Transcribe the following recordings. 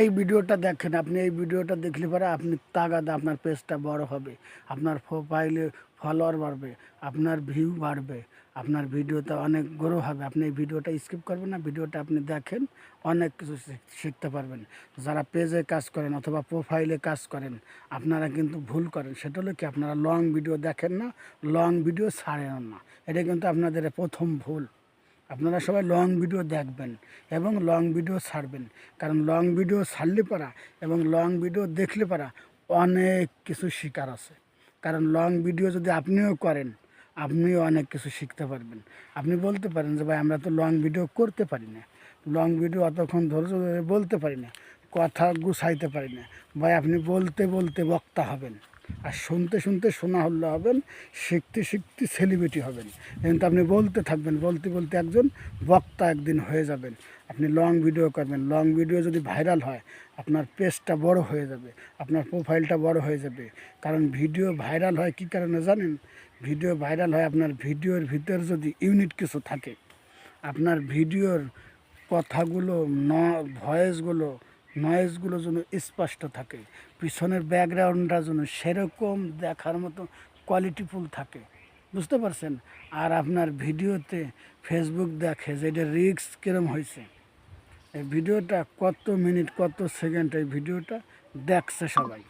এই ভিডিওটা দেখেন, আপনি এই ভিডিওটা দেখলে পরে আপনি তাগাদা আপনার পেজটা বড় হবে, আপনার প্রোফাইলে ফলোয়ার বাড়বে, আপনার ভিউ বাড়বে, আপনার ভিডিওটা অনেক গ্রো হবে। আপনি এই ভিডিওটা স্কিপ করবেন না, ভিডিওটা আপনি দেখেন, অনেক কিছু শিখতে পারবেন। যারা পেজে কাজ করেন অথবা প্রোফাইলে কাজ করেন, আপনারা কিন্তু ভুল করেন। সেটা হলো কি, আপনারা লং ভিডিও দেখেন না লং ভিডিও ছাড়েন না। এটা কিন্তু আপনাদের প্রথম ভুল। আপনারা সবাই লং ভিডিও দেখবেন এবং লং ভিডিও ছাড়বেন। কারণ লং ভিডিও ছাড়লে পারা এবং লং ভিডিও দেখলে পারা অনেক কিছু শিকার আছে। কারণ লং ভিডিও যদি আপনিও করেন, আপনিও অনেক কিছু শিখতে পারবেন। আপনি বলতে পারেন যে, ভাই, আমরা তো লং ভিডিও করতে পারি না। লং ভিডিও অতক্ষণ ধৈর্য ধরে বলতে পারি না। কথা গুছাইতে পারি না। ভাই, আপনি বলতে বলতে বক্তা হবেন। আর শুনতে শুনতে শোনা হলে হবেন, শিখতে শিখতে সেলিব্রিটি হবেন। কিন্তু আপনি বলতে থাকবেন, বলতে বলতে একজন বক্তা একদিন হয়ে যাবেন। আপনি লং ভিডিও করবেন লং ভিডিও যদি ভাইরাল হয়, আপনার পেজটা বড় হয়ে যাবে, আপনার প্রোফাইলটা বড় হয়ে যাবে। কারণ ভিডিও ভাইরাল হয় কী কারণে জানেন? ভিডিও ভাইরাল হয় আপনার ভিডিওর ভিতর যদি ইউনিট কিছু থাকে, আপনার ভিডিওর কথাগুলো, ন ভয়েসগুলো নয়েজগুলো যেন স্পষ্ট থাকে, পিছনের ব্যাকগ্রাউন্ডটা যেন সেরকম দেখার মতো কোয়ালিটিফুল থাকে। বুঝতে পারছেন? আর আপনার ভিডিওতে ফেসবুক দেখে যে এটা রিক্স কীরম হয়েছে এই ভিডিওটা কত মিনিট, কত সেকেন্ড এই ভিডিওটা দেখছে সবাই।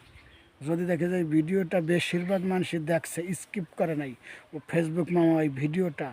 যদি দেখে যায় ভিডিওটা বেশিরভাগ মানুষই দেখছে স্কিপ করে নাই, ও ফেসবুক মামা ওই ভিডিওটা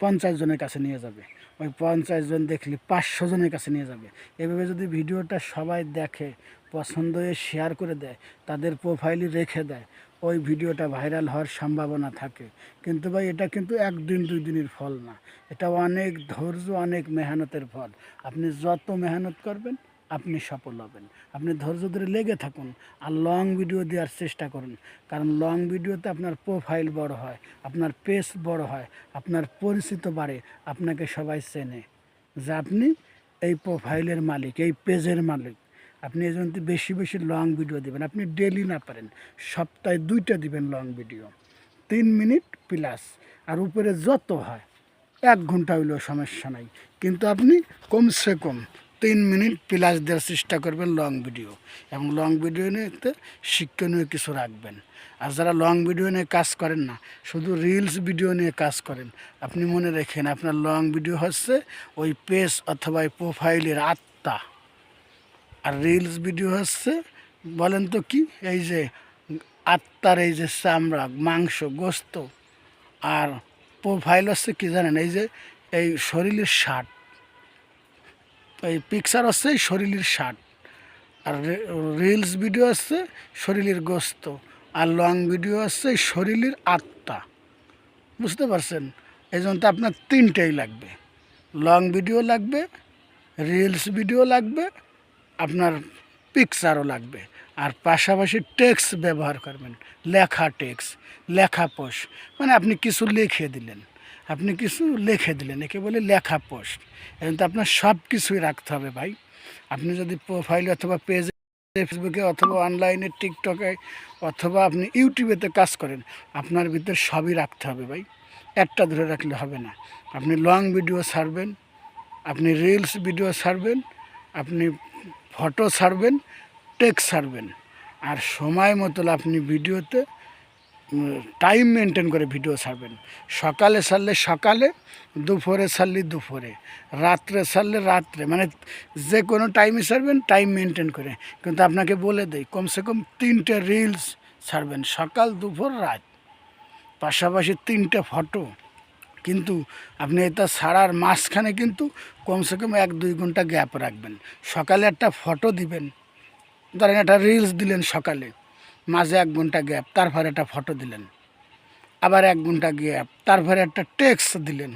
পঞ্চাশ জনের কাছে নিয়ে যাবে। ওই পঞ্চাশ জন দেখলে পাঁচশো জনের কাছে নিয়ে যাবে। এভাবে যদি ভিডিওটা সবাই দেখে, পছন্দ হয়ে শেয়ার করে দেয়, তাদের প্রোফাইলে রেখে দেয়, ওই ভিডিওটা ভাইরাল হওয়ার সম্ভাবনা থাকে। কিন্তু ভাই, এটা কিন্তু একদিন, দুই দিনের ফল না। এটা অনেক ধৈর্য, অনেক মেহনতের ফল। আপনি যত মেহনত করবেন আপনি সফল হবেন। আপনি ধৈর্য ধরে লেগে থাকুন আর লং ভিডিও দেওয়ার চেষ্টা করুন। কারণ লং ভিডিওতে আপনার প্রোফাইল বড় হয়, আপনার পেজ বড় হয়, আপনার পরিচিত বাড়ে, আপনাকে সবাই চেনে যে আপনি এই প্রোফাইলের মালিক, এই পেজের মালিক। আপনি এই জন্য বেশি বেশি লং ভিডিও দেবেন। আপনি ডেলি না পারেন, সপ্তাহে দুইটা দিবেন লং ভিডিও তিন মিনিট প্লাস আর উপরে যত হয়, এক ঘণ্টা হইলেও সমস্যা নাই। কিন্তু আপনি কমসে কম তিন মিনিট প্লাস দেওয়ার চেষ্টা করবেন লং ভিডিও এবং লং ভিডিও নিয়ে শিক্ষণীয় কিছু রাখবেন। আর যারা লং ভিডিও নিয়ে কাজ করেন না, শুধু রিলস ভিডিও নিয়ে কাজ করেন, আপনি মনে রাখেন আপনার লং ভিডিও হচ্ছে ওই পেজ অথবা প্রোফাইলের আত্মা। আর রিলস ভিডিও হচ্ছে, বলেন তো কি? এই যে আত্মার এই যে চামড়া, মাংস, গোস্ত। আর প্রোফাইল হচ্ছে কি জানেন? এই যে, এই শরীরের শার্ট এই পিকচার হচ্ছে শরীরের শার্ট আর রিলস ভিডিও হচ্ছে শরীরের গোস্ত। আর লং ভিডিও এই শরীরের আত্মা। বুঝতে পারছেন? এই জন্য আপনার তিনটেই লাগবে। লং ভিডিও লাগবে রিলস ভিডিও লাগবে, আপনার পিকচারও লাগবে। আর পাশাপাশি টেক্স ব্যবহার করবেন। লেখা টেক্স লেখা পোস্ট মানে আপনি কিছু লিখে দিলেন। আপনি কিছু লিখে দিলেন, একে বলে লেখা পোস্ট। এখন তো আপনার সব কিছুই রাখতে হবে ভাই। আপনি যদি প্রোফাইল অথবা পেজে ফেসবুকে অথবা অনলাইনে টিকটকে অথবা আপনি ইউটিউবেতে কাজ করেন, আপনার ভিতর সবই রাখতে হবে ভাই। একটা ধরে রাখলে হবে না। আপনি লং ভিডিও ছাড়বেন, আপনি রিলস ভিডিও ছাড়বেন, আপনি ফটো ছাড়বেন টেক্সট ছাড়বেন। আর সময় মতো আপনি ভিডিওতে টাইম মেনটেন করে ভিডিও ছাড়বেন। সকালে ছাড়লে সকালে, দুপুরে ছাড়লে দুপুরে, রাত্রে ছাড়লে রাত্রে। মানে যে কোনো টাইমে ছাড়বেন টাইম মেনটেন করে। কিন্তু আপনাকে বলে দেই, কমসে কম তিনটে রিলস ছাড়বেন, সকাল, দুপুর, রাত। পাশাপাশি তিনটে ফটো কিন্তু আপনি এটা ছাড়ার মাঝখানে কিন্তু কমসে কম এক, দুই ঘণ্টা গ্যাপ রাখবেন। সকালে একটা ফটো দিবেন। ধরেন একটা রিলস দিলেন সকালে। মাঝে এক ঘণ্টা গ্যাপ, তারপরে একটা ফটো দিলেন। আবার এক ঘণ্টা গ্যাপ, তারপরে একটা টেক্সট দিলেন।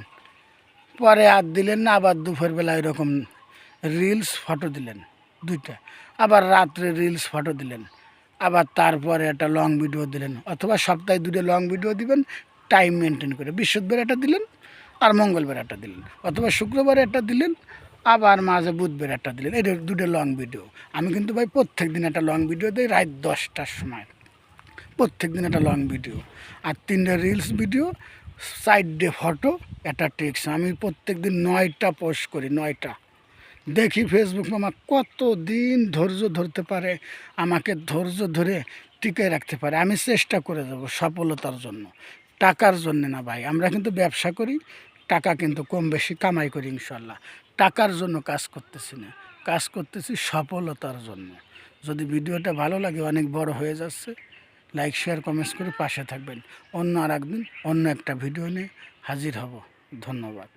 পরে আর দিলেন না, আবার দুপুরবেলা এরকম রিলস ফটো দিলেন, দুইটা। আবার রাত্রে রিলস ফটো দিলেন, আবার তারপরে একটা লং ভিডিও দিলেন, অথবা সপ্তাহে দুটো লং ভিডিও দিবেন টাইম মেনটেন করে। বৃহস্পতিবার একটা দিলেন, আর মঙ্গলবার একটা দিলেন, অথবা শুক্রবার একটা দিলেন আবার মাঝে বুধবার একটা দিলেন। এটা দুটো লং ভিডিও আমি কিন্তু ভাই প্রত্যেক দিন একটা লং ভিডিও দিই রাত দশটার সময়। প্রত্যেক দিন একটা লং ভিডিও আর তিনটা reels video side day photo একটা টেক্সট আমি প্রত্যেক দিন নয়টা পোস্ট করি, নয়টা। দেখি ফেসবুক মামা কত দিন ধৈর্য ধরতে পারে, আমাকে ধৈর্য ধরে টিকে রাখতে পারে। আমি চেষ্টা করে যাব সফলতার জন্য। টাকার জন্য না ভাই, আমরা কিন্তু ব্যবসা করি, টাকা কিন্তু কম বেশি কামাই করি ইনশাল্লাহ। টাকার জন্য কাজ করতেছি না। কাজ করতেছি সফলতার জন্য। যদি ভিডিওটা ভালো লাগে, অনেক বড় হয়ে যাচ্ছে লাইক শেয়ার কমেন্টস করে পাশে থাকবেন। অন্য আর একদিন অন্য একটা ভিডিও নিয়ে হাজির হব। ধন্যবাদ।